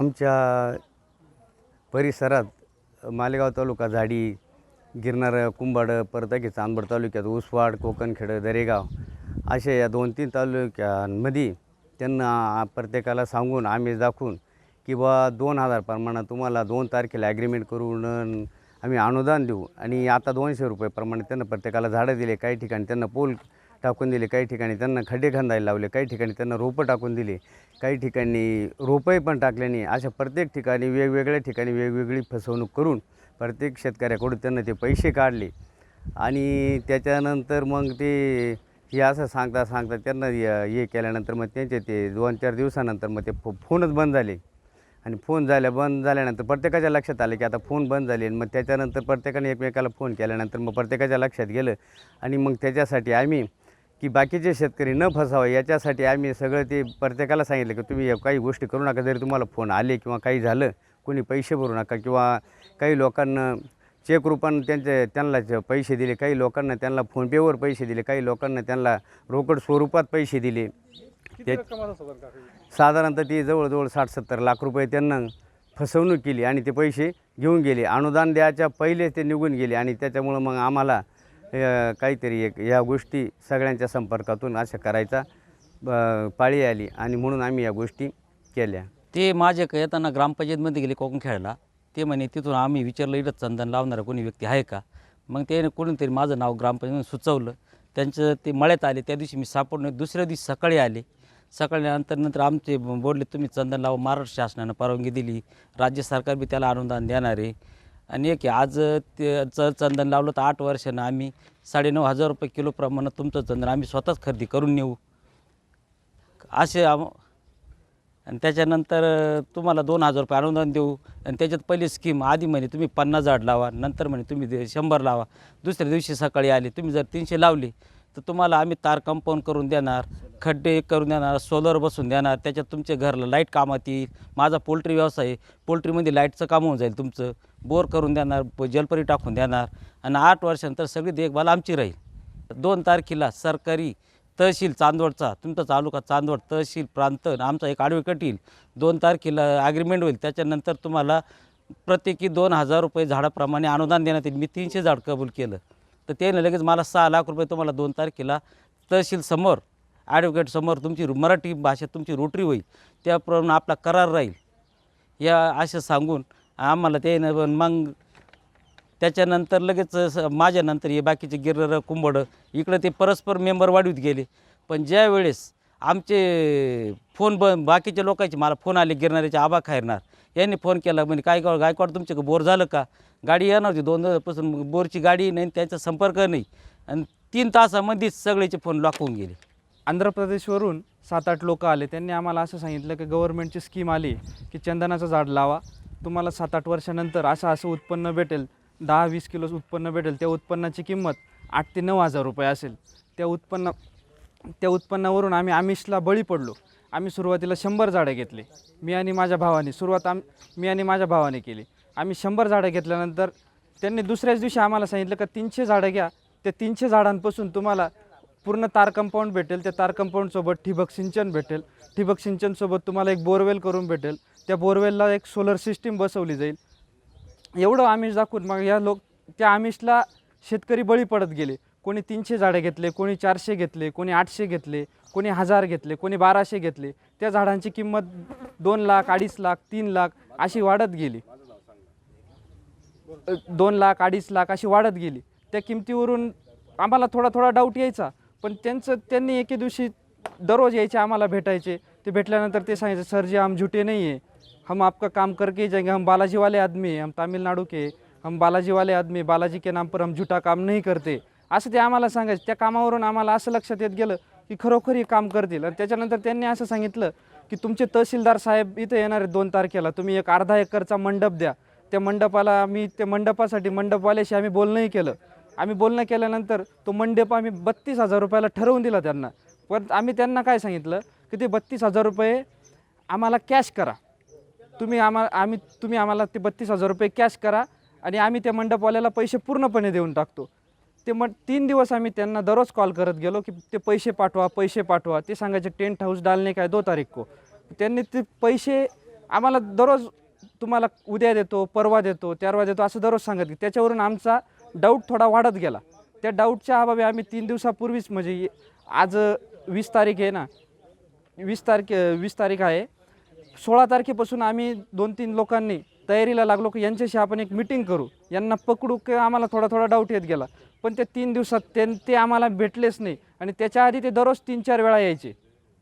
आमच्या परिसरात मालेगाव तालुका झाडी गिरनार कुंभाड परत की चांदवड तालुक्यात उसवाड कोकणखेड दरेगाव अशा या दोन तीन तालुक्यांमध्ये त्यांना प्रत्येकाला सांगून आम्ही दाखवून की दोन हजार प्रमाणात तुम्हाला दोन तारखेला ॲग्रीमेंट करून आम्ही अनुदान देऊ. आणि आता दोनशे रुपये प्रमाणे त्यांना प्रत्येकाला झाडं दिले काही ठिकाणी त्यांना पोल टाकून दिले. काही ठिकाणी त्यांना खड्डे खंदायला लावले काही ठिकाणी त्यांना रोपं टाकून दिली काही ठिकाणी रोपंही पण टाकले नाही. अशा प्रत्येक ठिकाणी वेगवेगळ्या ठिकाणी वेगवेगळी फसवणूक करून प्रत्येक शेतकऱ्याकडून त्यांना ते पैसे काढले. आणि त्याच्यानंतर मग ते हे असं सांगता सांगता त्यांना हे हे केल्यानंतर मग त्यांचे ते दोन चार दिवसानंतर मग ते फो फोनच बंद झाले. आणि फोन झाल्या बंद झाल्यानंतर प्रत्येकाच्या लक्षात आलं की आता फोन बंद झाले. आणि मग त्याच्यानंतर प्रत्येकाने एकमेकाला फोन केल्यानंतर मग प्रत्येकाच्या लक्षात गेलं. आणि मग त्याच्यासाठी आम्ही की बाकीचे शेतकरी न फसावं याच्यासाठी आम्ही सगळं ते प्रत्येकाला सांगितलं की तुम्ही काही गोष्टी करू नका. जरी तुम्हाला फोन आले किंवा काही झालं कोणी पैसे भरू नका किंवा काही लोकांना चेक रूपानं त्यांचे त्यांना पैसे दिले काही लोकांना त्यांना फोनपेवर पैसे दिले काही लोकांना त्यांना रोकड स्वरूपात पैसे दिले. का? साधारणतः ती जवळजवळ साठ सत्तर लाख रुपये त्यांना फसवणूक केली आणि ते पैसे घेऊन गेले. अनुदान द्यायच्या पहिले ते निघून गेले आणि त्याच्यामुळं मग आम्हाला काहीतरी एक या गोष्टी सगळ्यांच्या संपर्कातून अशा करायचा ब- पाळी आली आणि म्हणून आम्ही या गोष्टी केल्या. ते माझे क- येताना ग्रामपंचायतमध्ये गेले कोकण खेळायला. ते म्हणे तिथून आम्ही विचारलं इथं चंदन लावणारा कोणी व्यक्ती आहे का? मग त्याने कोणीतरी माझं नाव ग्रामपंचायत सुचवलं. त्यांचं ते मळ्यात आले. त्या दिवशी मी सापडून दुसऱ्या दिवशी सकाळी आले. सकाळी नंतर नंतर आमचे बोलले तुम्ही चंदन लावा महाराष्ट्र शासनानं परवानगी दिली. राज्य सरकार बी त्याला अनुदान देणार आहे. आणि एक आज ते च चंदन लावलं तर आठ वर्षानं आम्ही साडेनऊ हजार रुपये किलो प्रमाणात तुमचं चंदन आम्ही स्वतःच खरेदी करून नेऊ. असे आम आणि त्याच्यानंतर तुम्हाला दोन हजार रुपये अनुदान देऊ. आणि त्याच्यात पहिली स्कीम आधी म्हणे तुम्ही पन्नास झाड लावा नंतर म्हणे तुम्ही शंभर लावा. दुसऱ्या दिवशी सकाळी आले तुम्ही जर तीनशे लावले तर तुम्हाला आम्ही तार कंपाऊंड करून देणार खड्डे करून देणार सोलर बसून देणार त्याच्यात तुमच्या घरला लाइट कामात येईल. माझा पोल्ट्री व्यवसाय आहे. पोल्ट्रीमध्ये लाईटचं काम होऊन जाईल तुमचं. बोर करून देणार जलपरी टाकून देणार आणि आठ वर्षानंतर सगळी देखभाल आमची राहील. दोन तारखेला सरकारी तहसील चांदवडचा तुमचा तालुका चांदवड तहसील प्रांत आमचा एक ॲडव्होकेट येईल. दोन तारखेला ॲग्रीमेंट होईल. त्याच्यानंतर तुम्हाला प्रत्येकी दोन हजार रुपये झाडाप्रमाणे अनुदान देण्यात येईल. मी तीनशे झाड कबूल केलं. तर त्याने लगेच मला सहा लाख रुपये तुम्हाला दोन तारखेला तहसील समोर ॲडव्होकेट समोर तुमची रु- मराठी भाषेत तुमची रोटरी होईल. त्याप्रमाणे आपला करार राहील. या असं सांगून आम्हाला ते मग त्याच्यानंतर लगेच माझ्यानंतर हे बाकीचे गिरर कुंभडं इकडं ते परस्पर मेंबर वाढवीत गेले. पण ज्या वेळेस आमचे फोन ब बाकीच्या लोकांचे मला फोन आले गिरणाऱ्याचे आबा खायरणार यांनी फोन केला म्हणजे काय गायकवाड तुमचे बोर झालं का? गाडी येणार होती दोन दिवसापासून बोरची गाडी नाही त्यांचा संपर्क नाही. आणि तीन तासामध्येच सगळ्याचे फोन लॉक होऊन गेले. आंध्र प्रदेशवरून सात आठ लोक आले. त्यांनी आम्हाला असं सांगितलं की गव्हर्नमेंटची स्कीम आली की चंदनाचं झाड लावा. तुम्हाला सात आठ वर्षानंतर असं असं उत्पन्न भेटेल दहा वीस किलो उत्पन्न भेटेल त्या उत्पन्नाची किंमत आठ ते नऊ हजार रुपये असेल. त्या उत्पन्न त्या उत्पन्नावरून आम्ही आमिषला बळी पडलो. आम्ही सुरुवातीला शंभर झाडं घेतले. मी आणि माझ्या भावाने सुरुवात आम मी आणि माझ्या भावाने केली. आम्ही शंभर झाडं घेतल्यानंतर त्यांनी दुसऱ्याच दिवशी आम्हाला सांगितलं का तीनशे झाडं घ्या. त्या तीनशे झाडांपासून तुम्हाला पूर्ण तार कंपाऊंड भेटेल. त्या तार कंपाऊंडसोबत ठिबक सिंचन भेटेल. ठिबक सिंचनसोबत तुम्हाला एक बोरवेल करून भेटेल. त्या बोरवेलला एक सोलर सिस्टीम बसवली जाईल. एवढं आमिष दाखवून मग या लोक त्या आमिषला शेतकरी बळी पडत गेले. कोणी तीनशे झाडे घेतले कोणी चारशे घेतले कोणी आठशे घेतले कोणी हजार घेतले कोणी बाराशे घेतले त्या झाडांची किंमत दोन लाख अडीच लाख तीन लाख अशी वाढत गेली. दोन लाख अडीच लाख अशी वाढत गेली. त्या किमतीवरून आम्हाला थोडा थोडा डाऊट यायचा. पण त्यांचं त्यांनी एके दिवशी दररोज यायचे आम्हाला भेटायचे. ते भेटल्यानंतर ते सांगायचे सर जी हम झुटे नाही आहे हम आपका काम करके जाएंगे. हम बालाजी वाले आदमी हम तमिलनाडु के हम बालाजी वाले आदमी बालाजी के नाम पर हम झुटा काम नहीं करते. असं ते आम्हाला सांगायचं. त्या कामावरून आम्हाला असं लक्षात येत गेलं की खरोखर हे काम करतील. आणि त्याच्यानंतर त्यांनी असं सांगितलं की तुमचे तहसीलदार साहेब इथं येणार आहेत दोन तारखेला. तुम्ही एक अर्धा एकरचा मंडप द्या. त्या मंडपाला आम्ही त्या मंडपासाठी मंडपवाल्याशी आम्ही बोलणंही केलं. आम्ही बोलणं केल्यानंतर तो मंडप आम्ही बत्तीस हजार रुपयाला ठरवून दिला त्यांना. पण आम्ही त्यांना काय सांगितलं की ते बत्तीस हजार रुपये आम्हाला कॅश करा. तुम्ही आम्हा आम्ही तुम्ही आम्हाला ते बत्तीस हजार रुपये कॅश करा आणि आम्ही त्या मंडपवाल्याला पैसे पूर्णपणे देऊन टाकतो. ते मग तीन दिवस आम्ही त्यांना दररोज कॉल करत गेलो की ते पैसे पाठवा पैसे पाठवा. ते सांगायचे टेंट हाऊस डालणे काय? दो तारीख को त्यांनी ते पैसे आम्हाला दररोज तुम्हाला उद्या देतो परवा देतो त्यारवा देतो असं दररोज सांगत की त्याच्यावरून आमचा डाऊट थोडा वाढत गेला. त्या डाऊटच्या अभावी आम्ही तीन दिवसापूर्वीच म्हणजे आज वीस तारीख आहे ना वीस तारखे वीस तारीख आहे. सोळा तारखेपासून आम्ही दोन तीन लोकांनी तयारीला लागलो की यांच्याशी आपण एक मिटिंग करू. यांना पकडू की आम्हाला थोडा थोडा डाऊट येत गेला. पण ते तीन दिवसात ते ते आम्हाला भेटलेच नाही. आणि त्याच्या आधी ते दररोज तीन चार वेळा यायचे.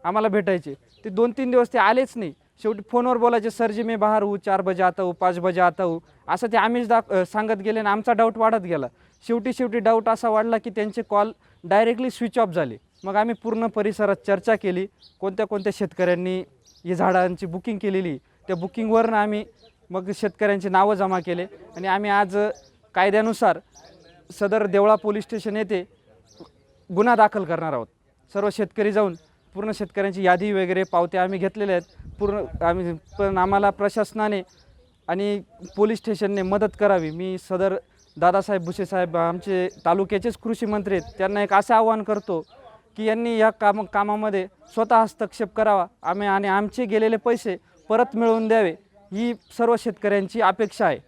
आम्हाला भेटायचे. ते दोन तीन दिवस ते आलेच नाही. शेवटी फोनवर बोलायचे सर जी मी बाहेर होऊ चार बजे आता होऊ पाच बजे आता होऊ असं ते आम्हीच दाख सांगत गेले आणि आमचा डाऊट वाढत गेला. शेवटी शेवटी डाऊट असा वाढला की त्यांचे कॉल डायरेक्टली स्विच ऑफ झाले. मग आम्ही पूर्ण परिसरात चर्चा केली. कोणत्या कोणत्या शेतकऱ्यांनी ही झाडांची बुकिंग केलेली त्या बुकिंगवरनं आम्ही मग शेतकऱ्यांची नावं जमा केले. आणि आम्ही आज कायद्यानुसार सदर देवळा पोलीस स्टेशन येथे गुन्हा दाखल करणार आहोत. सर्व शेतकरी जाऊन पूर्ण शेतकऱ्यांची यादी वगैरे पावत्या आम्ही घेतलेल्या आहेत. पूर्ण आम्ही पण आम्हाला प्रशासनाने आणि पोलीस स्टेशनने मदत करावी. मी सदर दादासाहेब भुसे साहेब आमचे तालुक्याचेच कृषी मंत्री आहेत. त्यांना एक असं आवाहन करतो की यांनी या काम कामामध्ये स्वतः हस्तक्षेप करावा. आम्ही आणि आमचे गेलेले पैसे परत मिळवून द्यावे. ही सर्व शेतकऱ्यांची अपेक्षा आहे.